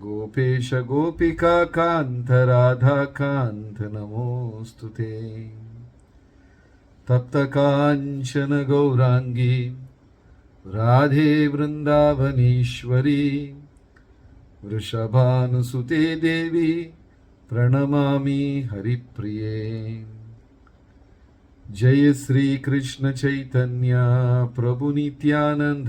गोपेश गोपिका कान्त राधाकान्त नमोऽस्तु ते। तप्तकाञ्चन गौराङ्गी, राधे वृन्दावनीश्वरी, वृषभानुसुते देवी, प्रणमामि हरिप्रिये। जय श्री कृष्ण श्रीकृष्णचैतन्या प्रभुनित्यानन्द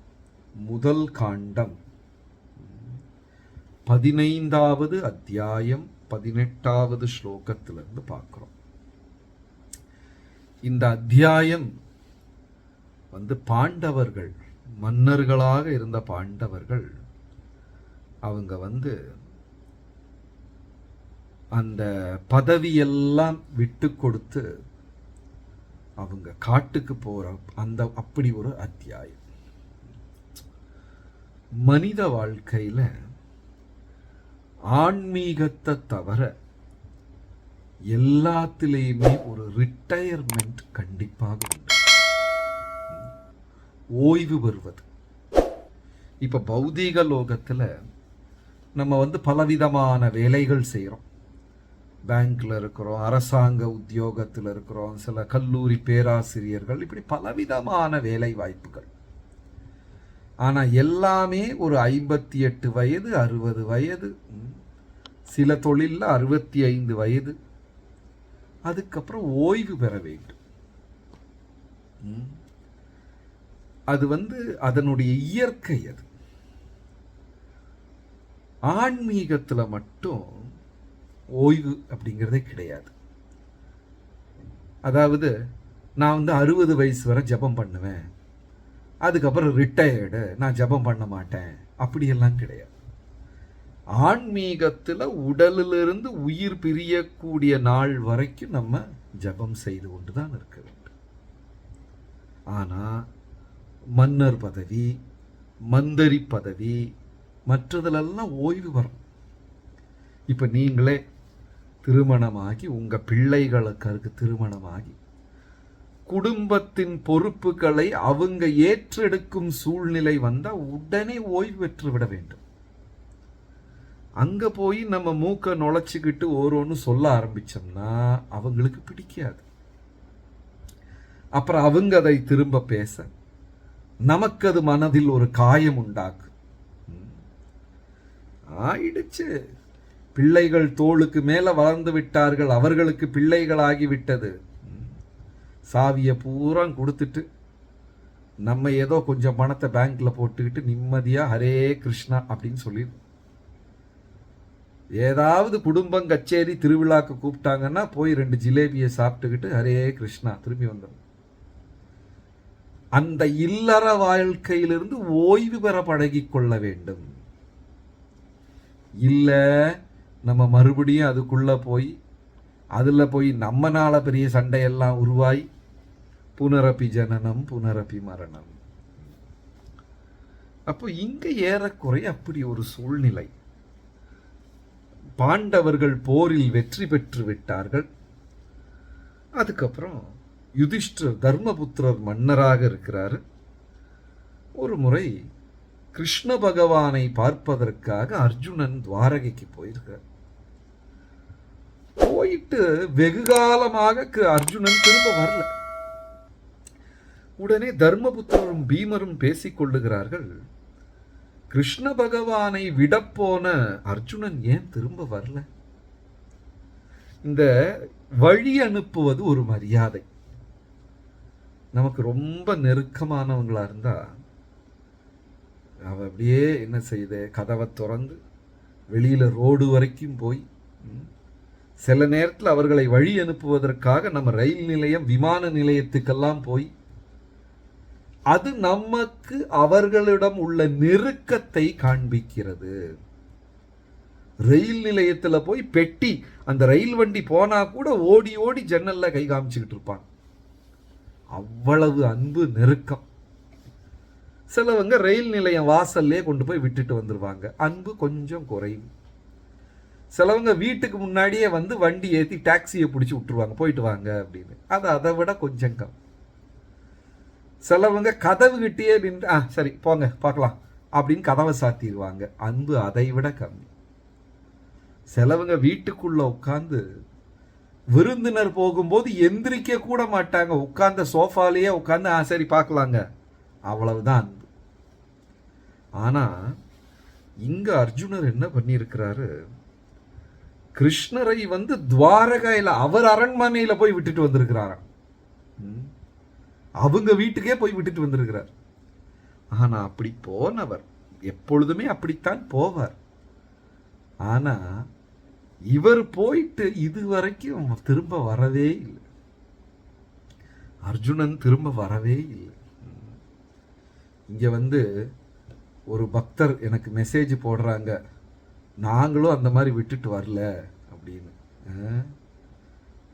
முதல் காண்டம். பதினைந்தாவது அத்தியாயம் பதினெட்டாவது ஸ்லோகத்திலிருந்து பார்க்குறோம். இந்த அத்தியாயம் வந்து பாண்டவர்கள் மன்னர்களாக இருந்த பாண்டவர்கள் அவங்க வந்து அந்த பதவியெல்லாம் விட்டு கொடுத்து அவங்க காட்டுக்கு போற அந்த அப்படி ஒரு அத்தியாயம். மனித வாழ்க்கையில் ஆன்மீகத்தை தவிர எல்லாத்திலேயுமே ஒரு ரிட்டையர்மெண்ட் கண்டிப்பாக உண்டு. ஓய்வு பெறுவது. இப்போ பௌதீக லோகத்தில் நம்ம வந்து பலவிதமான வேலைகள் செய்கிறோம் பேங்க்ல இருக்கிறோம் அரசாங்க உத்தியோகத்தில் இருக்கிறோம் சில கல்லூரி பேராசிரியர்கள் இப்படி பலவிதமான வேலை வாய்ப்புகள் ஆனால் எல்லாமே ஒரு ஐம்பத்தி எட்டு வயது அறுபது வயது சில தொழிலில் அறுபத்தி ஐந்து வயது. அதுக்கப்புறம் ஓய்வு பெற வேண்டும். அது வந்து அதனுடைய இயற்கை அது. ஆன்மீகத்தில் மட்டும் ஓய்வு அப்படிங்கிறதே கிடையாது. அதாவது நான் வந்து அறுபது வயசு வரை ஜெபம் பண்ணுவேன். அதுக்கப்புறம் ரிட்டையர்டு நான் ஜெபம் பண்ண மாட்டேன். அப்படியெல்லாம் கிடையாது. ஆன்மீகத்தில் உடலிலிருந்து உயிர் பிரியக்கூடிய நாள் வரைக்கும் நம்ம ஜெபம் செய்து கொண்டு தான் இருக்க வேண்டும். ஆனால் மன்னர் பதவி மந்தரி பதவி மற்றதுலெல்லாம் ஓய்வு வரும். இப்போ நீங்களே திருமணமாகி உங்கள் பிள்ளைகளுக்கு திருமணமாகி குடும்பத்தின் பொறுப்புகளை அவங்க ஏற்றெடுக்கும் சூழ்நிலை வந்தால் உடனே ஓய்வு பெற்று விட வேண்டும். அங்க போய் நம்ம மூக்க நுழைச்சிக்கிட்டு ஓரோன்னு சொல்ல ஆரம்பிச்சோம்னா அவங்களுக்கு பிடிக்காது. அப்புறம் அவங்க அதை திரும்ப பேச நமக்கு அது மனதில் ஒரு காயம் உண்டாக்கும் ஆயிடுச்சு. பிள்ளைகள் தோளுக்கு மேல வளர்ந்து விட்டார்கள் அவர்களுக்கு பிள்ளைகளாகிவிட்டது சாவியை பூரா கொடுத்துட்டு நம்ம ஏதோ கொஞ்சம் பணத்தை பேங்க்கில் போட்டுக்கிட்டு நிம்மதியாக ஹரே கிருஷ்ணா அப்படின்னு சொல்லிடு. ஏதாவது குடும்பம் கச்சேரி திருவிழாக்கு கூப்பிட்டாங்கன்னா போய் ரெண்டு ஜிலேபியை சாப்பிட்டுக்கிட்டு ஹரே கிருஷ்ணா திரும்பி வந்துடும் அந்த இல்லற வாழ்க்கையிலிருந்து ஓய்வு பெற பழகி கொள்ள வேண்டும். இல்லை நம்ம மறுபடியும் அதுக்குள்ளே போய் அதில் போய் நம்மனால பெரிய சண்டையெல்லாம் உருவாய். புனரப்பி ஜனனம் புனரப்பி மரணம். அப்போ இங்கே ஏறக்குறைய அப்படி ஒரு சூழ்நிலை. பாண்டவர்கள் போரில் வெற்றி பெற்று விட்டார்கள். அதுக்கப்புறம் யுதிஷ்டர் தர்மபுத்திரர் மன்னராக இருக்கிறாரு. ஒரு முறை கிருஷ்ண பகவானை பார்ப்பதற்காக அர்ஜுனன் துவாரகைக்கு போயிருக்கார் போயிட்டு வெகு காலமாக க- அர்ஜுனன் திரும்ப வரல. உடனே தர்மபுத்திரரும் பீமரும் பேசிக்கொள்ளுகிறார்கள் கிருஷ்ண பகவானை விடப்போன அர்ஜுனன் ஏன் திரும்ப வரல? இந்த வழி அனுப்புவது ஒரு மரியாதை. நமக்கு ரொம்ப நெருக்கமானவங்களா இருந்தா அவ அப்படியே என்ன செய்த கதவை திறந்து வெளியில ரோடு வரைக்கும் போய் சில நேரத்தில் அவர்களை வழி அனுப்புவதற்காக நம்ம ரயில் நிலையம் விமான நிலையத்துக்கெல்லாம் போய் அது நமக்கு அவர்களிடம் உள்ள நெருக்கத்தை காண்பிக்கிறது. ரயில் நிலையத்தில் போய் பெட்டி அந்த ரயில் வண்டி போனா கூட ஓடி ஓடி ஜன்னல்ல கை காமிச்சுக்கிட்டு இருப்பாங்க. அவ்வளவு அன்பு நெருக்கம். சிலவங்க ரயில் நிலையம் வாசல்லே கொண்டு போய் விட்டுட்டு வந்துடுவாங்க அன்பு கொஞ்சம் குறைவு சிலவங்க வீட்டுக்கு முன்னாடியே வந்து வண்டி ஏற்றி டாக்ஸியை பிடிச்சி விட்டுருவாங்க. போயிட்டு வாங்க அப்படின்னு. அது அதை விட கொஞ்சம் கம். சிலவங்க கதவு கிட்டேயே நின்று ஆ சரி போங்க பார்க்கலாம். அப்படின்னு கதவை சாத்திடுவாங்க. அன்பு அதை விட கம்மி. சிலவங்க வீட்டுக்குள்ளே உட்காந்து விருந்தினர் போகும்போது எந்திரிக்க கூட மாட்டாங்க. உட்கார்ந்த சோஃபாலேயே உட்காந்து ஆ சரி பார்க்கலாங்க. அவ்வளவுதான் அன்பு. ஆனால் இங்கே அர்ஜுனர் என்ன பண்ணியிருக்கிறாரு? கிருஷ்ணரை வந்து துவாரகையில் அவர் அரண்மனையில் போய் விட்டுட்டு வந்திருக்கிறாராம். ம். அவங்க வீட்டுக்கே போய் விட்டுட்டு வந்திருக்கிறார். ஆனால் அப்படி போனவர் எப்பொழுதுமே அப்படித்தான் போவார். ஆனால் இவர் போயிட்டு இதுவரைக்கும் திரும்ப வரவே இல்லை. அர்ஜுனன் திரும்ப வரவே இல்லை. இங்கே வந்து ஒரு பக்தர் எனக்கு மெசேஜ் போடுறாங்க. நாங்களும் அந்த மாதிரி விட்டுட்டு வரல அப்படின்னு.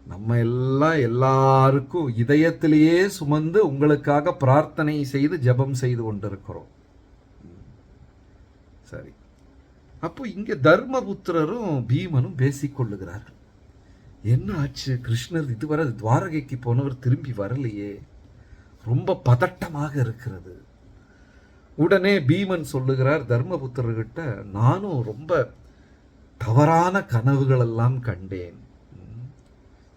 நம்ம எல்லாம் எல்லாருக்கும் இதயத்திலேயே சுமந்து உங்களுக்காக பிரார்த்தனை செய்து ஜெபம் செய்து கொண்டிருக்கிறோம். சரி. அப்போ இங்கே தர்மபுத்திரரும் பீமனும் பேசிக்கொள்ளுகிறார்கள் என்ன ஆச்சு? கிருஷ்ணர் இதுவரை துவாரகைக்கு போனவர் திரும்பி வரலையே. ரொம்ப பதட்டமாக இருக்கிறது. உடனே பீமன் சொல்லுகிறார் தர்மபுத்திரர்கிட்ட நானும் ரொம்ப தவறான கனவுகளெல்லாம் கண்டேன்.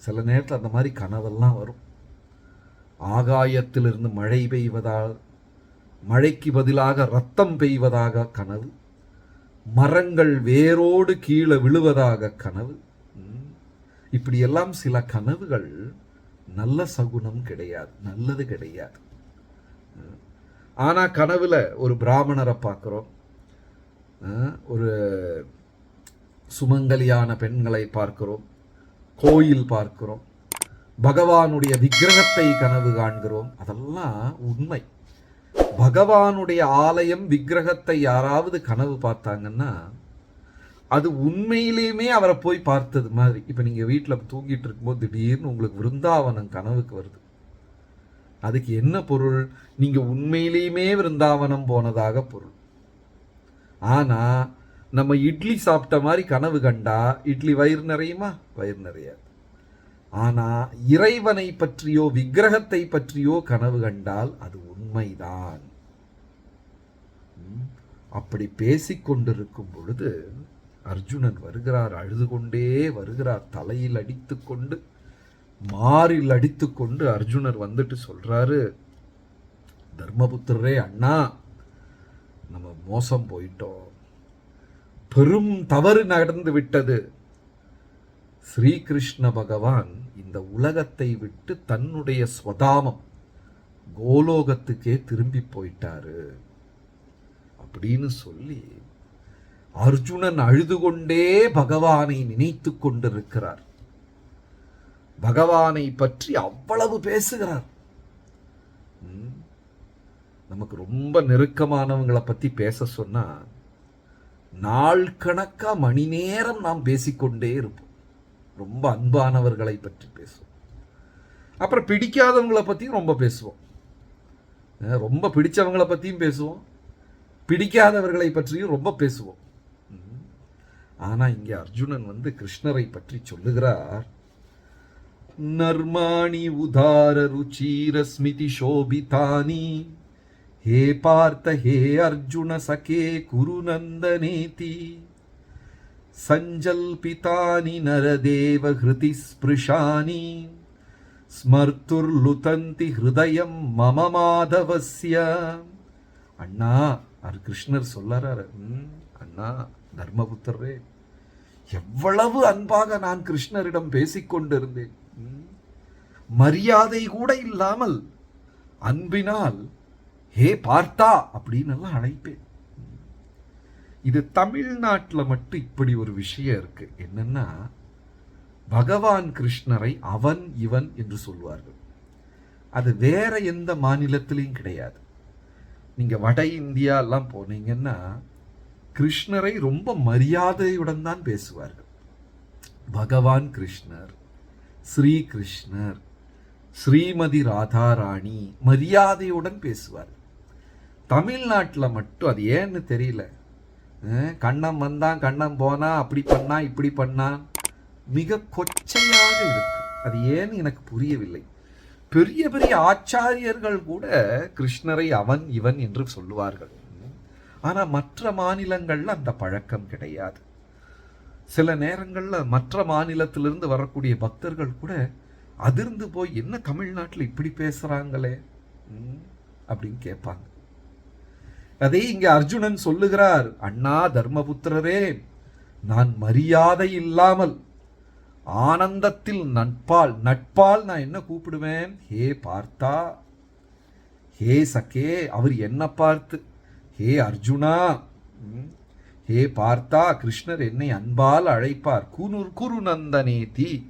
சில நேரத்தில் அந்த மாதிரி கனவெல்லாம் வரும். ஆகாயத்திலிருந்து மழை பெய்வதால் மழைக்கு பதிலாக ரத்தம் பெய்வதாக கனவு மரங்கள் வேரோடு கீழே விழுவதாக கனவு. இப்படியெல்லாம் சில கனவுகள் நல்ல சகுனம் கிடையாது நல்லது கிடையாது. ஆனால் கனவில் ஒரு பிராமணரை பார்க்குறோம். ஒரு சுமங்கலியான பெண்களை பார்க்கிறோம். கோயில் பார்க்கிறோம். பகவானுடைய விக்கிரகத்தை கனவு காண்கிறோம். அதெல்லாம் உண்மை. பகவானுடைய ஆலயம் விக்கிரகத்தை யாராவது கனவு பார்த்தாங்கன்னா அது உண்மையிலேயுமே அவரை போய் பார்த்தது மாதிரி. இப்போ நீங்கள் வீட்டில் தூங்கிட்டு இருக்கும்போது திடீர்னு உங்களுக்கு விருந்தாவனம் கனவுக்கு வருது. அதுக்கு என்ன பொருள்? நீங்கள் உண்மையிலேயுமே விருந்தாவனம் போனதாக பொருள். ஆனால் நம்ம இட்லி சாப்பிட்ட மாதிரி கனவு கண்டா இட்லி வயிறு நிறையுமா? வயிறு நிறையாது. ஆனால் இறைவனை பற்றியோ விக்கிரகத்தை பற்றியோ கனவு கண்டால் அது உண்மைதான். அப்படி பேசிக்கொண்டிருக்கும் பொழுது அர்ஜுனன் வருகிறார் அழுது கொண்டே வருகிறார் தலையில் அடித்து கொண்டு மாறில் அடித்து அடித்துக்கொண்டு அர்ஜுனர் வந்துட்டு சொல்கிறாரு தர்மபுத்திரரே அண்ணா நம்ம மோசம் போயிட்டோம். பெரும் தவறு நடந்து விட்டது. ஸ்ரீகிருஷ்ண பகவான் இந்த உலகத்தை விட்டு தன்னுடைய ஸ்வதாமம் கோலோகத்துக்கே திரும்பி போயிட்டாரு. அப்படின்னு சொல்லி அர்ஜுனன் அழுது கொண்டே பகவானை நினைத்து கொண்டிருக்கிறார். பகவானை பற்றி அவ்வளவு பேசுகிறார். ம். நமக்கு ரொம்ப நெருக்கமானவங்களை பற்றி பேச சொன்னால் நாள் கணக்கா மணி நேரம் நாம் பேசிக்கொண்டே இருப்போம். ரொம்ப அன்பானவர்களை பற்றி பேசுவோம். அப்புறம் பிடிக்காதவங்களை பற்றியும் ரொம்ப பேசுவோம். ரொம்ப பிடிச்சவங்களை பற்றியும் பேசுவோம். பிடிக்காதவர்களை பற்றியும் ரொம்ப பேசுவோம். ம். இங்கே அர்ஜுனன் வந்து கிருஷ்ணரை பற்றி சொல்லுகிறார். நர்மாணி உதார ருச்சீர ஸ்மிதி சோபிதானி. ஹே பார்த்த ஹே அர்ஜுன சகே குரு சஞ்சல்பிதானி ஸ்மர்த்துர்லுதந்தி ஹிருதயம் மம மாதவசிய அண்ணா அது கிருஷ்ணர் சொல்லறாரு அண்ணா தர்மபுத்தரே எவ்வளவு அன்பாக நான் கிருஷ்ணரிடம் பேசிக்கொண்டிருந்தேன். மரியாதை கூட இல்லாமல் அன்பினால் ஹே பார்த்தா அப்படின்னு எல்லாம் அழைப்பேன். இது தமிழ்நாட்டில் மட்டும் இப்படி ஒரு விஷயம் இருக்கு. என்னன்னா பகவான் கிருஷ்ணரை அவன் இவன் என்று சொல்வார்கள். அது வேற எந்த மாநிலத்திலையும் கிடையாது. நீங்க வட இந்தியாலாம் போனீங்கன்னா கிருஷ்ணரை ரொம்ப மரியாதையுடன் தான் பேசுவார்கள். பகவான் கிருஷ்ணர் ஸ்ரீ கிருஷ்ணர் ஸ்ரீமதி ராதாராணி மரியாதையுடன் பேசுவார். தமிழ்நாட்டில் மட்டும் அது ஏன்னு தெரியல. கண்ணம் வந்தான் கண்ணம் போனா அப்படி பண்ணா இப்படி பண்ணான் மிக கொச்சையாக இருக்கு. அது ஏன்னு எனக்கு புரியவில்லை. பெரிய பெரிய ஆச்சாரியர்கள் கூட கிருஷ்ணரை அவன் இவன் என்று சொல்லுவார்கள். ஆனால் மற்ற மாநிலங்களில் அந்த பழக்கம் கிடையாது. சில நேரங்களில் மற்ற மாநிலத்திலிருந்து வரக்கூடிய பக்தர்கள் கூட அதிர்ந்து போய் என்ன தமிழ்நாட்டில் இப்படி பேசுகிறாங்களே ம், அப்படின்னு கேட்பாங்க. அதே இங்கே அர்ஜுனன் சொல்லுகிறார் அண்ணா தர்மபுத்திரரே நான் மரியாதை இல்லாமல் ஆனந்தத்தில் நட்பால் நட்பால் நான் என்ன கூப்பிடுவேன்? ஹே பார்த்தா ஹே சகே அவர் என்ன பார்த்து ஹே அர்ஜுனா. ம், ஹே பார்த்தா கிருஷ்ணர் என்னை அன்பால் அழைப்பார். குனுர் குரு குருநந்தனேதி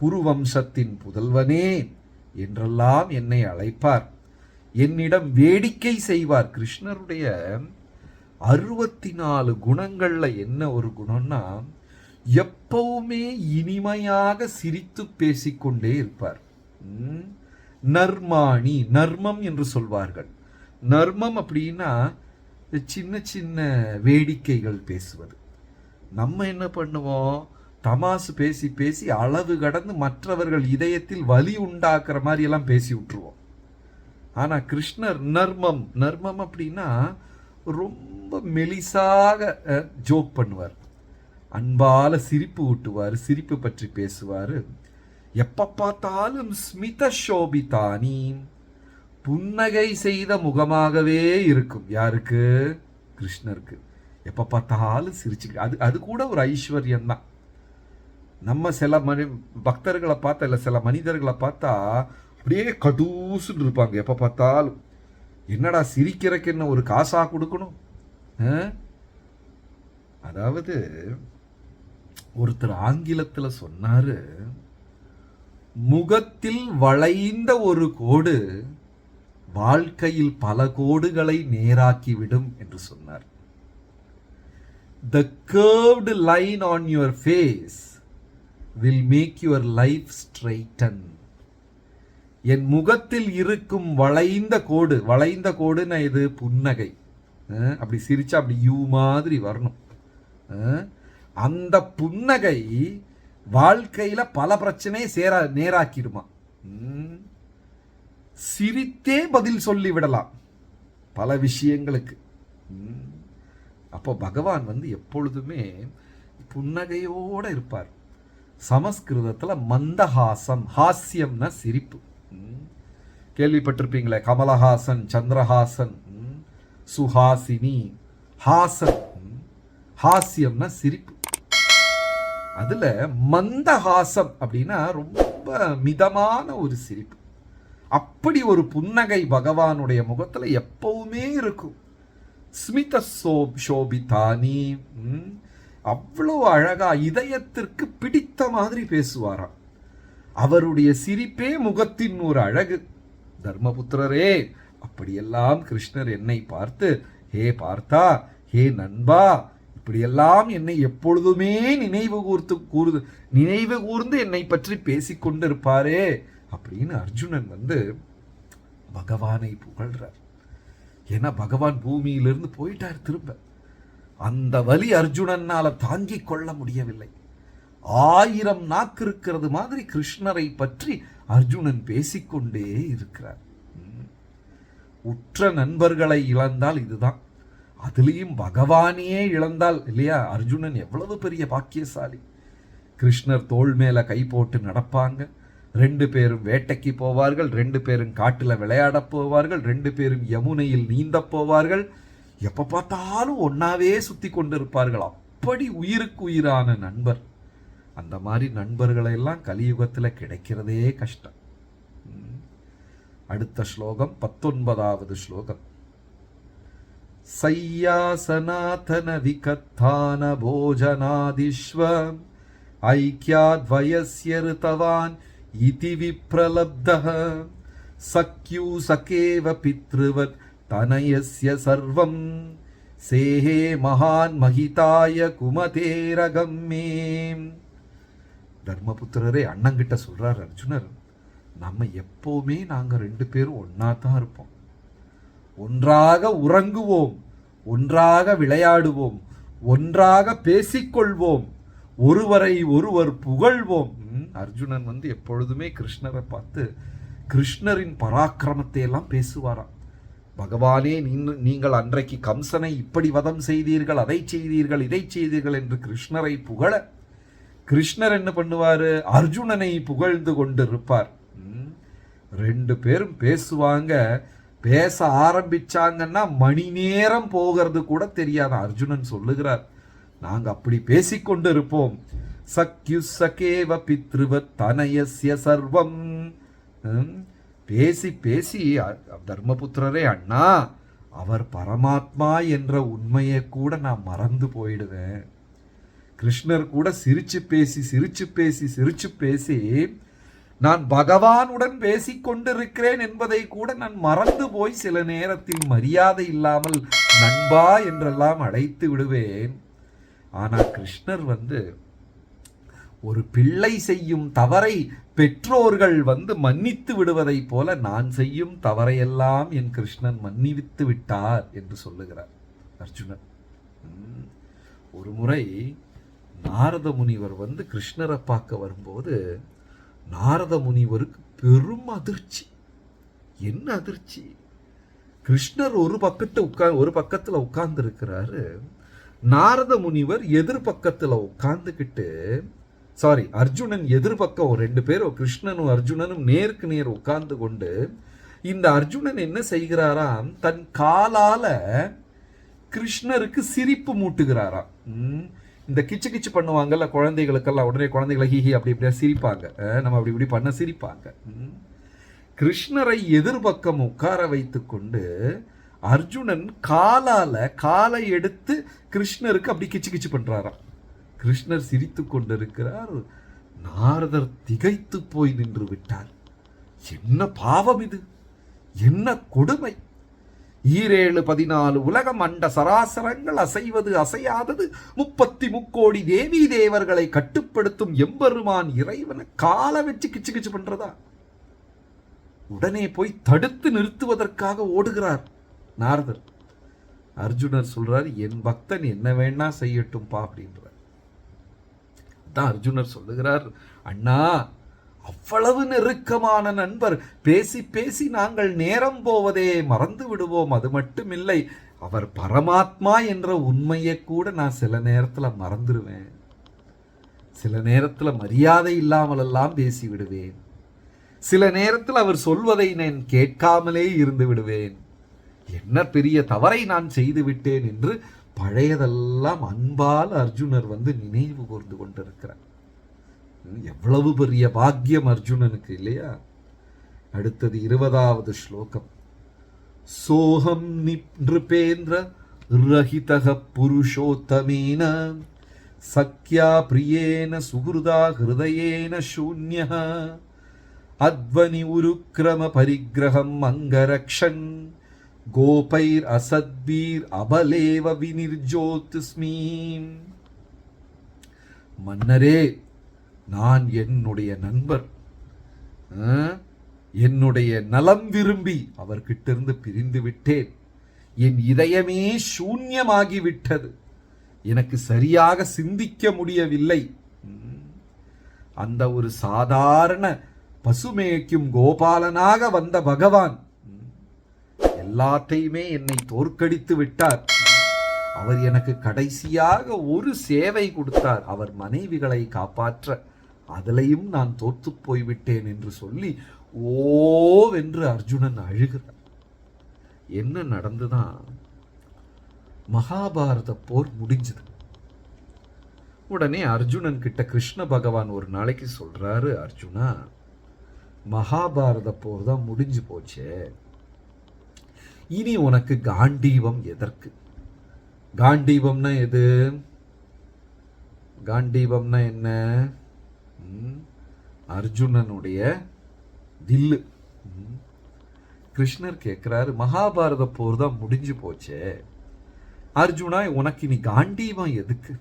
குருவம்சத்தின் புதல்வனே என்றெல்லாம் என்னை அழைப்பார். என்னிடம் வேடிக்கை செய்வார். கிருஷ்ணருடைய அறுபத்தி நாலு குணங்கள்ல என்ன ஒரு குணம்னா எப்பவுமே இனிமையாக சிரித்து பேசிக்கொண்டே இருப்பார். நர்மாணி நர்மம் என்று சொல்வார்கள். நர்மம் அப்படின்னா சின்ன சின்ன வேடிக்கைகள் பேசுவது. நம்ம என்ன பண்ணுவோம்? தமாசு பேசி பேசி அளவு கடந்து மற்றவர்கள் இதயத்தில் வலி உண்டாக்குற மாதிரி எல்லாம் பேசி விட்டுருவோம். ஆனால் கிருஷ்ணர் நர்மம் நர்மம் அப்படின்னா ரொம்ப மெலிசாக ஜோக் பண்ணுவார். அன்பால சிரிப்பு ஊட்டுவார் சிரிப்பு பற்றி பேசுவார். எப்ப பார்த்தாலும் ஸ்மித சோபிதானி புன்னகை செய்த முகமாகவே இருக்கும். யாருக்கு? கிருஷ்ணருக்கு. எப்போ பார்த்தாலும் சிரிச்சுக்கிட்டு அது அது கூட ஒரு ஐஸ்வர்யம் தான். நம்ம சில மனி பக்தர்களை பார்த்தா இல்லை சில மனிதர்களை பார்த்தா அப்படியே கடூசுன்னு இருப்பாங்க. எப்போ பார்த்தாலும். என்னடா சிரிக்கிறக்கு என்ன ஒரு காசாக கொடுக்கணும்? அதாவது ஒருத்தர் ஆங்கிலத்தில் சொன்னார் முகத்தில் வளைந்த ஒரு கோடு வாழ்க்கையில் பல கோடுகளை நேராக்கிவிடும் என்று சொன்னார். The curved line on your face will make your life straighten என் முகத்தில் இருக்கும் வளைந்த கோடு வளைந்த கோடுன்னா இது புன்னகை. அப்படி சிரிச்சா அப்படி யூ மாதிரி வரணும். அந்த புன்னகை வாழ்க்கையில் பல பிரச்சனையை சேரா நேராக்கிடுமா? ம். சிரித்தே பதில் சொல்லி விடலாம். பல விஷயங்களுக்கு. அப்போ பகவான் வந்து எப்பொழுதுமே புன்னகையோட இருப்பார். சமஸ்கிருதத்தில் மந்தஹாசம் ஹாஸ்யம்னா சிரிப்பு. கேள்விப்பட்டிருப்பீங்களே கமலஹாசன் சந்திரஹாசன் ம். சுஹாசினி ஹாசன். ஹாஸ்யம்னா சிரிப்பு. அதில் மந்தஹாசம் அப்படின்னா ரொம்ப மிதமான ஒரு சிரிப்பு. அப்படி ஒரு புன்னகை பகவானுடைய முகத்தில் எப்பவுமே இருக்கும். ஸ்மித சோ சோபிதானி அவ்வளோ அழகா இதயத்திற்கு பிடித்த மாதிரி பேசுவாராம். அவருடைய சிரிப்பே முகத்தின் ஒரு அழகு. தர்மபுத்திரரே அப்படியெல்லாம் கிருஷ்ணர் என்னை பார்த்து ஹே பார்த்தா ஹே நண்பா இப்படியெல்லாம் என்னை எப்பொழுதுமே நினைவு கூர்த்து கூறு நினைவு கூர்ந்து என்னை பற்றி பேசிக்கொண்டிருப்பாரே அப்படின்னு அர்ஜுனன் வந்து பகவானை புகழ்றார். ஏன்னா பகவான் பூமியிலிருந்து போயிட்டார் திரும்ப. அந்த வலி அர்ஜுனனால் தாங்கிக் கொள்ள முடியவில்லை. ஆயிரம் நாக்கு இருக்கிறது மாதிரி கிருஷ்ணரை பற்றி அர்ஜுனன் பேசிக்கொண்டே இருக்கிறார். உற்ற நண்பர்களை இழந்தால் இதுதான். அதுலேயும் பகவானையே இழந்தால் இல்லையா? அர்ஜுனன் எவ்வளவு பெரிய பாக்கியசாலி. கிருஷ்ணர் தோள் மேல கை போட்டு நடப்பாங்க. ரெண்டு பேரும் வேட்டைக்கு போவார்கள் ரெண்டு பேரும் காட்டில் விளையாடப் போவார்கள் ரெண்டு பேரும் யமுனையில் நீந்த போவார்கள். எப்போ பார்த்தாலும் ஒன்றாவே சுற்றி கொண்டிருப்பார்கள். அப்படி உயிருக்கு உயிரான நண்பர். அந்த மாதிரி நண்பர்களையெல்லாம் கலியுகத்தில் கிடைக்கிறதே கஷ்டம். அடுத்த ஸ்லோகம் பத்தொன்பதாவது ஸ்லோகம். சையாசனாதன விகத்தான போஜனாதிஸ்வ इति विप्रलब्धः सख्यू सखेव पितृवत् तनयस्य सर्वं सेहे महान् महिताय குமதேரகம்மே தர்மபுத்திரரே அண்ணங்கிட்ட சொல்றார் அர்ஜுனர் நம்ம எப்பவுமே நாங்க ரெண்டு பேரும் ஒன்னா தான் இருப்போம் ஒன்றாக உறங்குவோம் ஒன்றாக விளையாடுவோம் ஒன்றாக பேசிக்கொள்வோம் ஒருவரை ஒருவர் புகழ்வோம். ம், அர்ஜுனன் வந்து எப்பொழுதுமே கிருஷ்ணரை பார்த்து கிருஷ்ணரின் பராக்கிரமத்தை எல்லாம் பேசுவாராம். பகவானே நீங்கள் அன்றைக்கு கம்சனை இப்படி வதம் செய்தீர்கள் அதை செய்தீர்கள் இதை செய்தீர்கள் என்று கிருஷ்ணரை புகழ கிருஷ்ணர் என்ன பண்ணுவார்? அர்ஜுனனை புகழ்ந்து கொண்டிருப்பார். ம். ரெண்டு பேரும் பேசுவாங்க. பேச ஆரம்பிச்சாங்கன்னா மணி நேரம் போகிறது கூட தெரியாது. அர்ஜுனன் சொல்லுகிறார் நாங்கள் அப்படி பேசிக்கொண்டிருப்போம். சக்யு சகேவ பித்ருவ தனயஸ்ய சர்வம். ம். பேசி பேசி அ- தர்மபுத்திரரே அண்ணா அவர் பரமாத்மா என்ற உண்மையை கூட நான் மறந்து போயிடுவேன். கிருஷ்ணர் கூட சிரிச்சு பேசி சிரிச்சு பேசி சிரிச்சு பேசி நான் பகவானுடன் பேசிக்கொண்டிருக்கிறேன் என்பதை கூட நான் மறந்து போய் சில நேரத்தில் மரியாதை இல்லாமல் நண்பா என்றெல்லாம் அழைத்து விடுவேன். ஆனால் கிருஷ்ணர் வந்து ஒரு பிள்ளை செய்யும் தவறை பெற்றோர்கள் வந்து மன்னித்து விடுவதைப் போல நான் செய்யும் தவறையெல்லாம் என் கிருஷ்ணன் மன்னித்து விட்டார் என்று சொல்லுகிறார் அர்ஜுனன். ம். ஒரு முறை நாரத முனிவர் வந்து கிருஷ்ணரை பார்க்க வரும்போது நாரத முனிவருக்கு பெரும் அதிர்ச்சி. என்ன அதிர்ச்சி? கிருஷ்ணர் ஒரு பக்கத்தை உட்கா ஒரு பக்கத்தில் உட்கார்ந்து இருக்கிறாரு நாரத முனிவர் எதிர் பக்கத்துல உட்கார்ந்துக்கிட்டு சாரி அர்ஜுனன் எதிர்பக்கம் ரெண்டு பேரும் கிருஷ்ணனும் அர்ஜுனனும் நேருக்கு நேர் உட்கார்ந்து கொண்டு இந்த அர்ஜுனன் என்ன செய்கிறாராம் தன் காலால கிருஷ்ணருக்கு சிரிப்பு மூட்டுகிறாராம் ம், இந்த கிச்சு கிச்சு பண்ணுவாங்கல்ல குழந்தைகளுக்கெல்லாம் உடனே குழந்தைகளை ஹீஹி அப்படி இப்படியா சிரிப்பாங்க நம்ம அப்படி இப்படி பண்ண சிரிப்பாங்க ம். கிருஷ்ணரை எதிர்பக்கம் உட்கார வைத்துக்கொண்டு அர்ஜுனன் காலால் காலை எடுத்து கிருஷ்ணருக்கு அப்படி கிச்சு கிச்சு பண்ணுறாராம் கிருஷ்ணர் சிரித்து கொண்டிருக்கிறார். நாரதர் திகைத்து போய் நின்று விட்டார். என்ன பாவம் இது? என்ன கொடுமை? ஈரேழு பதினாலு உலகம் அண்ட சராசரங்கள் அசைவது அசையாதது. முப்பத்தி முக்கோடி தேவி தேவர்களை கட்டுப்படுத்தும் எம்பெருமான் இறைவனை காலை வச்சு கிச்சு கிச்சு பண்றதா? உடனே போய் தடுத்து நிறுத்துவதற்காக ஓடுகிறார். நாரதர். அர்ஜுனர் சொல்கிறார் என் பக்தன் என்ன வேணா செய்யட்டும்பா அப்படின்றார். தான் அர்ஜுனர் சொல்லுகிறார் அண்ணா அவ்வளவு நெருக்கமான நண்பர். பேசி பேசி நாங்கள் நேரம் போவதே மறந்து விடுவோம். அது மட்டும் இல்லை அவர் பரமாத்மா என்ற உண்மையை கூட நான் சில நேரத்தில் மறந்துடுவேன் சில நேரத்தில் மரியாதை இல்லாமலெல்லாம் பேசி விடுவேன். சில நேரத்தில் அவர் சொல்வதை நான் கேட்காமலே இருந்து விடுவேன். என்ன பெரிய தவறை நான் செய்து விட்டேன் என்று பழையதெல்லாம் அன்பால் அர்ஜுனர் வந்து நினைவு கூர்ந்து கொண்டிருக்கிறார். எவ்வளவு பெரிய பாக்கியம் அர்ஜுனனுக்கு இல்லையா? அடுத்தது இருபதாவது ஸ்லோகம். சோகம் நிருபேந்திர ரஹிதக புருஷோத்தமேன சக்யா பிரியேன சுகிருதா ஹிருதயேன சூன்யः அத்வனி உருக்ரம பரிகிரகம் அங்கரக்ஷன் கோபைர் அசத்பீர் அபலேவ வினிர்ஜோத்ஸ்மி மன்னரே நான் என்னுடைய நண்பர். என்னுடைய நலம் விரும்பி அவர்கிட்டிருந்து பிரிந்து விட்டேன். என் இதயமே சூன்யமாகி விட்டது எனக்கு சரியாக சிந்திக்க முடியவில்லை. அந்த ஒரு சாதாரண பசுமேய்க்கும் கோபாலனாக வந்த பகவான் எல்லாத்தையுமே என்னை தோற்கடித்து விட்டார். அவர் எனக்கு கடைசியாக ஒரு சேவை கொடுத்தார். அவர் மனைவிகளை காப்பாற்ற. அதிலையும் நான் தோற்று போய்விட்டேன் என்று சொல்லி ஓவென்று அர்ஜுனன் அழுகிறார். என்ன நடந்துதான் மகாபாரத போர் முடிஞ்சது. உடனே அர்ஜுனன் கிட்ட கிருஷ்ண பகவான் ஒரு நாளைக்கு சொல்றாரு அர்ஜுனா மகாபாரத போர் தான் முடிஞ்சு போச்சே. இனி உனக்கு காண்டீபம் எதற்கு? காண்டீபம்னா எது? காண்டீபம்னா என்ன? அர்ஜுனனுடைய வில்லு கிருஷ்ணர் கேட்குறாரு மகாபாரத போர் தான் முடிஞ்சு போச்சே. அர்ஜுனா உனக்கு இனி காண்டீபம் எதுக்கு?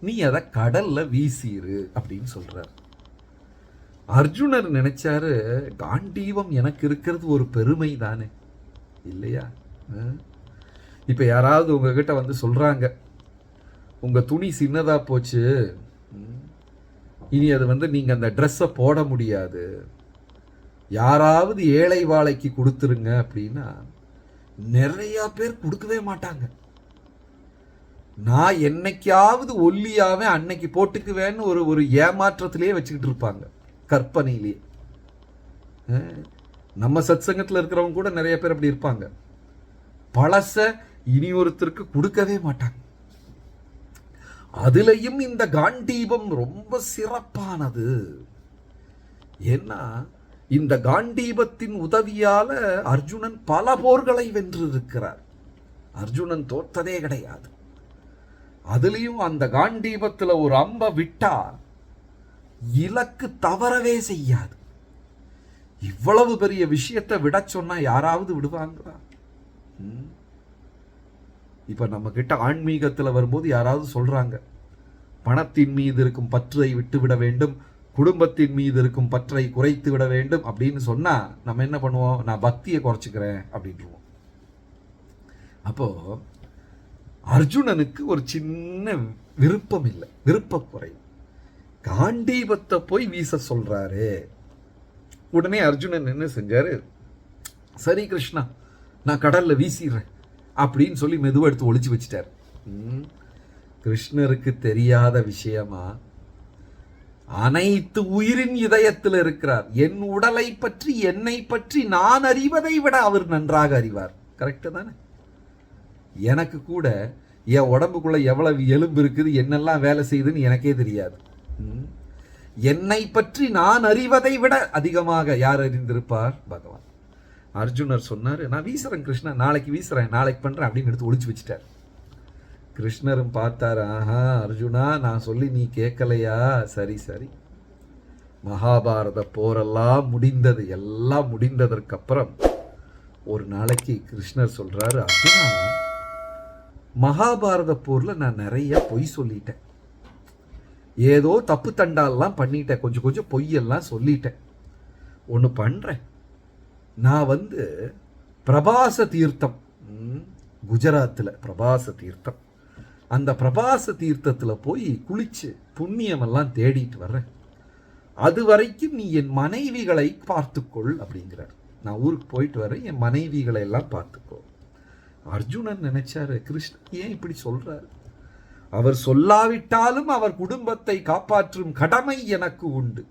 நீ அதை கடல்ல வீசிரு அப்படின்னு சொல்றார். அர்ஜுனர் நினைச்சாரு காண்டீபம் எனக்கு இருக்கிறது ஒரு பெருமை தானே இல்லையா? இப்போ யாராவது உங்ககிட்ட வந்து சொல்கிறாங்க உங்கள் துணி சின்னதாக போச்சு இனி அது வந்து நீங்கள் அந்த ட்ரெஸ்ஸை போட முடியாது யாராவது ஏழை வாழைக்கு கொடுத்துருங்க அப்படின்னா நிறையா பேர் கொடுக்கவே மாட்டாங்க. நான் என்னைக்காவது ஒல்லியாவே அன்னைக்கு போட்டுக்குவேன்னு ஒரு ஒரு ஏமாற்றத்திலேயே வச்சுக்கிட்டு இருப்பாங்க கற்பனையிலேயே நம்ம சத் சங்கத்தில் இருக்கிறவங்க கூட நிறைய பேர் அப்படி இருப்பாங்க. பழச இனி ஒருத்தருக்கு கொடுக்கவே மாட்டாங்க. அதுலயும் இந்த காண்டீபம் ரொம்ப சிறப்பானது. ஏன்னா இந்த காண்டீபத்தின் உதவியால அர்ஜுனன் பல போர்களை வென்றிருக்கிறார். அர்ஜுனன் தோற்றதே கிடையாது. அதுலயும் அந்த காண்டீபத்துல ஒரு அம்ப விட்டா இலக்கு தவறவே செய்யாது. இவ்வளவு பெரிய விஷயத்தை விட சொன்னா யாராவது விடுவாங்களா? இப்ப நம்ம கிட்ட ஆன்மீகத்துல வரும்போது யாராவது சொல்றாங்க பணத்தின் மீது இருக்கும் பற்றை விட்டு விட வேண்டும் குடும்பத்தின் மீது இருக்கும் பற்றை குறைத்து விட வேண்டும் அப்படின்னு சொன்னா நம்ம என்ன பண்ணுவோம்? நான் பக்தியை குறைச்சிக்கிறேன் அப்படின்ட்டுருவோம் அப்போ அர்ஜுனனுக்கு ஒரு சின்ன விருப்பம் இல்லை விருப்பக்குறை காண்டீபத்தை போய் வீச சொல்றாரு. உடனே அர்ஜுனன் என்ன செஞ்சார்? சரி கிருஷ்ணா நான் கடலில் வீசிடுறேன் அப்படின்னு சொல்லி மெதுவா எடுத்து ஒளிச்சு வச்சிட்டார். கிருஷ்ணருக்கு தெரியாத விஷயமா? அனைத்து உயிரின் இதயத்தில் இருக்கிறார். என் உடலை பற்றி என்னை பற்றி நான் அறிவதை விட அவர் நன்றாக அறிவார். கரெக்டு தானே? எனக்கு கூட என் உடம்புக்குள்ள எவ்வளவு எலும்பு இருக்குது என்னெல்லாம் வேலை செய்யுதுன்னு எனக்கே தெரியாது. என்னை பற்றி நான் அறிவதை விட அதிகமாக யார் அறிந்திருப்பார்? பகவான். அர்ஜுனர் சொன்னார் நான் வீசுறேன் கிருஷ்ணா நாளைக்கு வீசுறேன் நாளைக்கு பண்ணுறேன் அப்படின்னு எடுத்து ஒழிச்சு வச்சிட்டார். கிருஷ்ணரும் பார்த்தார் ஆஹா அர்ஜுனா நான் சொல்லி நீ கேட்கலையா? சரி சரி. மகாபாரத போரெல்லாம் முடிந்தது எல்லாம் முடிந்ததற்கப்புறம் ஒரு நாளைக்கு கிருஷ்ணர் சொல்கிறாரு அர்ஜுனா மகாபாரத போரில் நான் நிறைய பொய் சொல்லிட்டேன். ஏதோ தப்பு தண்டாலெலாம் பண்ணிட்டேன். கொஞ்சம் கொஞ்சம் பொய்யெல்லாம் சொல்லிட்டேன். ஒன்று பண்ணுறேன் நான் வந்து பிரபாச தீர்த்தம் குஜராத்தில் பிரபாச தீர்த்தம். அந்த பிரபாச தீர்த்தத்தில் போய் குளிச்சு புண்ணியமெல்லாம் தேடிட்டு வர்றேன். அது வரைக்கும் நீ என் மனைவிகளை பார்த்துக்கொள் அப்படிங்கிறார். நான் ஊருக்கு போயிட்டு வரேன். என் மனைவிகளை எல்லாம் பார்த்துக்கோ. அர்ஜுனன் நினைச்சாரு கிருஷ்ணன் ஏன் இப்படி சொல்றாரு? அவர் சொல்லாவிட்டாலும் அவர் குடும்பத்தை காப்பாற்றும் கடமை எனக்கு உண்டு.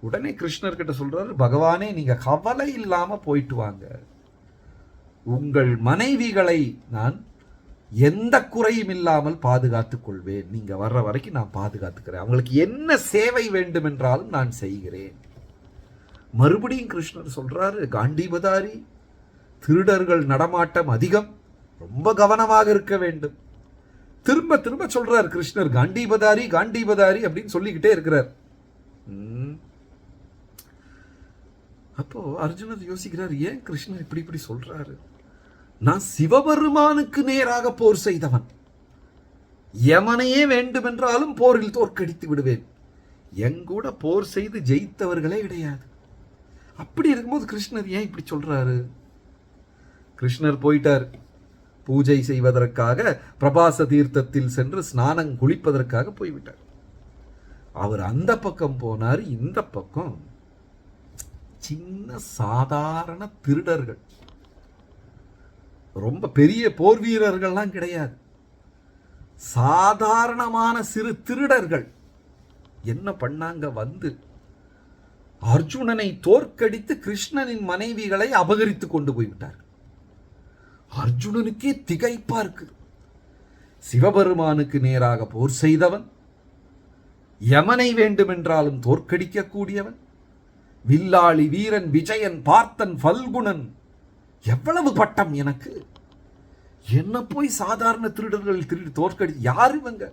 உடனே கிருஷ்ணர் கிட்ட சொல்றாரு பகவானே நீங்க கவலை இல்லாம போயிட்டு வாங்க. உங்கள் மனைவிகளை நான் எந்த குறையும் இல்லாமல் பாதுகாத்துக் கொள்வேன். நீங்க வர்ற வரைக்கும் நான் பாதுகாத்துக்கிறேன். அவங்களுக்கு என்ன சேவை வேண்டும் என்றாலும் நான் செய்கிறேன். மறுபடியும் கிருஷ்ணர் சொல்றாரு காண்டிபதாரி திருடர்கள் நடமாட்டம் அதிகம். ரொம்ப கவனமாக இருக்க வேண்டும். திரும்ப திரும்ப சொல்றார் கிருஷ்ணர் காண்டீபதாரி காண்டீபதாரி அப்படின்னு சொல்லிக்கிட்டே இருக்கிறார். அப்போ அர்ஜுனர் யோசிக்கிறார் ஏன் கிருஷ்ணர் இப்படி இப்படி சொல்றாரு? நான் சிவபெருமானுக்கு நேராக போர் செய்தவன். யமனையே வேண்டுமென்றாலும் போரில் தோற்கடித்து விடுவேன். எங்கூட போர் செய்து ஜெயித்தவர்களே கிடையாது. அப்படி இருக்கும்போது கிருஷ்ணர் ஏன் இப்படி சொல்றாரு? கிருஷ்ணர் போயிட்டார். பூஜை செய்வதற்காக பிரபாச தீர்த்தத்தில் சென்று ஸ்நானம் குளிப்பதற்காக போய்விட்டார். அவர் அந்த பக்கம் போனார் இந்த பக்கம். சின்ன சாதாரண திருடர்கள். ரொம்ப பெரிய போர் வீரர்கள்லாம் கிடையாது. சாதாரணமான சிறு திருடர்கள். என்ன பண்ணாங்க? வந்து அர்ஜுனனை தோற்கடித்து கிருஷ்ணனின் மனைவிகளை அபகரித்து கொண்டு போய்விட்டார்கள். அர்ஜுனனுக்கே திகைப்பா இருக்குது சிவபெருமானுக்கு நேராக போர் செய்தவன் யமனை வேண்டுமென்றாலும் தோற்கடிக்கக்கூடியவன் வில்லாளி வீரன் விஜயன் பார்த்தன் பல்குணன் எவ்வளவு பட்டம் எனக்கு? என்ன போய் சாதாரண திருடர்கள் திருடி தோற்கடி யார் இவங்க?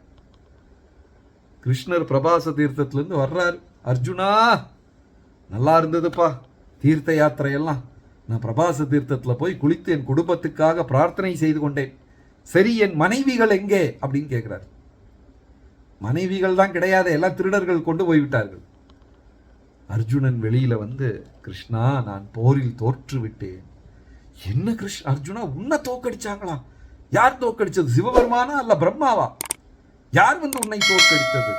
கிருஷ்ணர் பிரபாச தீர்த்தத்திலிருந்து வர்றாரு. அர்ஜுனா நல்லா இருந்ததுப்பா தீர்த்த யாத்திரையெல்லாம். நான் பிரபாச தீர்த்தத்தில் போய் குளித்து என் குடும்பத்துக்காக பிரார்த்தனை செய்து கொண்டேன். சரி என் மனைவிகள் எங்கே? அப்படின்னு கேட்குறாரு. மனைவிகள் தான் கிடையாது எல்லாம் திருடர்கள் கொண்டு போய்விட்டார்கள் அர்ஜுனன் வெளியில வந்து கிருஷ்ணா நான் போரில் தோற்று விட்டேன். என்ன கிருஷ்ண அர்ஜுனா உன்னை தோக்கடிச்சாங்களா யார் தோக்கடிச்சது சிவபெருமானா அல்ல பிரம்மாவா? யார் வந்து உன்னை தோற்கடித்தது?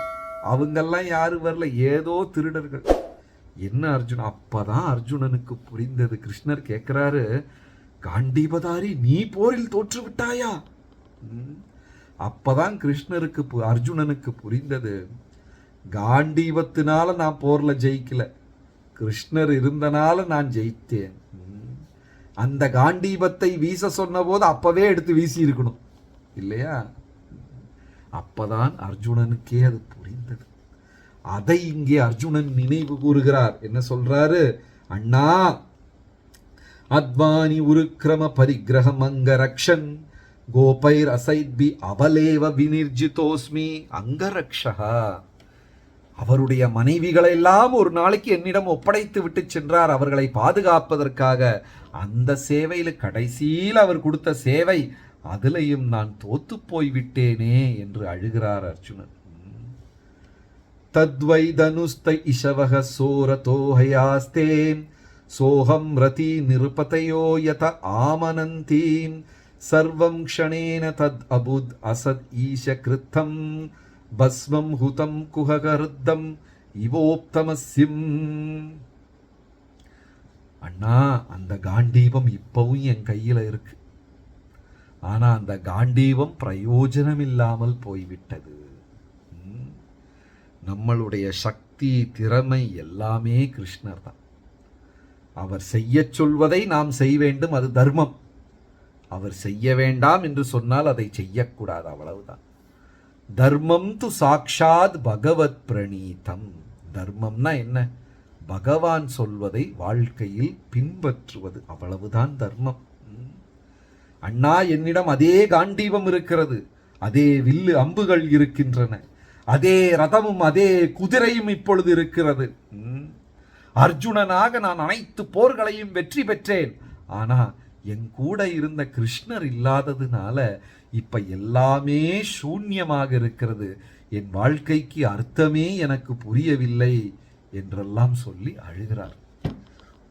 அவங்கெல்லாம் யாரும் வரல. ஏதோ திருடர்கள். என்ன அர்ஜுன்? அப்பதான் அர்ஜுனனுக்கு புரிந்தது. கிருஷ்ணர் கேட்கிறாரு காண்டீபதாரி நீ போரில் தோற்று விட்டாயா? அப்போதான் அப்பதான் கிருஷ்ணருக்கு பு- அர்ஜுனனுக்கு புரிந்தது. காண்டீபத்தினால நான் போர்ல ஜெயிக்கல. கிருஷ்ணர் இருந்தனால நான் ஜெயித்தேன். அந்த காண்டீபத்தை வீச சொன்னபோது அப்பவே எடுத்து வீசி இருக்கணும் இல்லையா அப்பதான் அர்ஜுனனுக்கே அது அதை இங்கே அர்ஜுனன் நினைவு கூறுகிறார். என்ன சொல்றாரு? அண்ணா அத்வானி உருக்கிரம பரிகிரகம் அங்க ரக்ஷன் கோபைர் அசைத்பி அவலேவ வினிர்ஜிதோஸ்மி அங்கரக்ஷகா அவருடைய மனைவிகளெல்லாம் ஒரு நாளைக்கு என்னிடம் ஒப்படைத்து விட்டு சென்றார். அவர்களை பாதுகாப்பதற்காக அந்த சேவையில் கடைசியில் அவர் கொடுத்த சேவை அதிலையும் நான் தோத்து போய்விட்டேனே என்று அழுகிறார் அர்ஜுனன். தத்வை தனுஸ்த இஷவக சோரதோஹயாஸ்தே சோகம் ரதி நிருபதையோ யத ஆமனந்தீம் சர்வம் க்ஷணேன தத் அபுத் அசத் ஈஷ கிருத்தம் பஸ்மம் ஹுதம் குஹகருத்தம் இவோப்தமசிம் அண்ணா அந்த காண்டீபம் இப்பவும் என் கையில இருக்கு. ஆனா அந்த காண்டீபம் பிரயோஜனம் இல்லாமல் போய்விட்டது. நம்மளுடைய சக்தி திறமை எல்லாமே கிருஷ்ணர் தான். அவர் செய்யச் சொல்வதை நாம் செய்ய வேண்டும் அது தர்மம். அவர் செய்ய வேண்டாம் என்று சொன்னால் அதை செய்யக்கூடாது அவ்வளவுதான். தர்மம் து சாக்ஷாத் பகவத் பிரணீதம். தர்மம்னா என்ன? பகவான் சொல்வதை வாழ்க்கையில் பின்பற்றுவது அவ்வளவுதான் தர்மம். அண்ணா என்னிடம் அதே காண்டீபம் இருக்கிறது. அதே வில்லு அம்புகள் இருக்கின்றன. அதே ரதமும் அதே குதிரையும் இப்பொழுது இருக்கிறது. அர்ஜுனனாக நான் அனைத்து போர்களையும் வெற்றி பெற்றேன். ஆனா என் கூட இருந்த கிருஷ்ணர் இல்லாததுனால இப்ப எல்லாமே சூன்யமாக இருக்கிறது. என் வாழ்க்கைக்கு அர்த்தமே எனக்கு புரியவில்லை என்றெல்லாம் சொல்லி அழுகிறார்.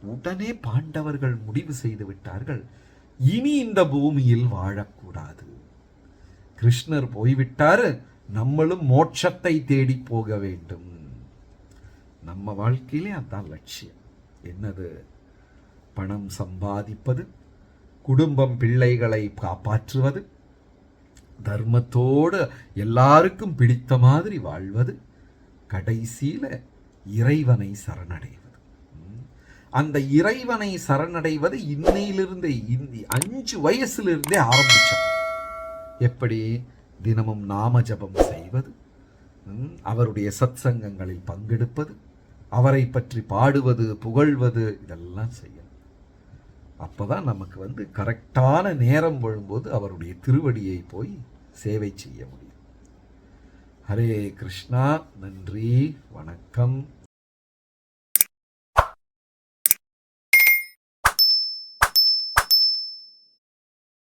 உடனே பாண்டவர்கள் முடிவு செய்து விட்டார்கள். இனி இந்த பூமியில் வாழக்கூடாது. கிருஷ்ணர் போய்விட்டாரு. நம்மளும் மோட்சத்தை தேடி போக வேண்டும். நம்ம வாழ்க்கையிலே அதான் லட்சியம். என்னது? பணம் சம்பாதிப்பது குடும்பம் பிள்ளைகளை காப்பாற்றுவது தர்மத்தோடு எல்லாருக்கும் பிடித்த மாதிரி வாழ்வது கடைசியில் இறைவனை சரணடைவது. அந்த இறைவனை சரணடைவது இன்னையிலிருந்தே இந்தி அஞ்சு வயசுலேருந்தே ஆரம்பித்தோம் எப்படி? தினமும் நாம ஜபம் செய்வது அவருடைய அவருடைய சத்சங்கங்களில் பங்கெடுப்பது அவரை பற்றி பாடுவது புகழ்வது இதெல்லாம் செய்யணும். அப்போதான் நமக்கு வந்து கரெக்டான நேரம் வரும்போது அவருடைய திருவடியை போய் சேவை செய்ய முடியும். ஹரே கிருஷ்ணா நன்றி வணக்கம்.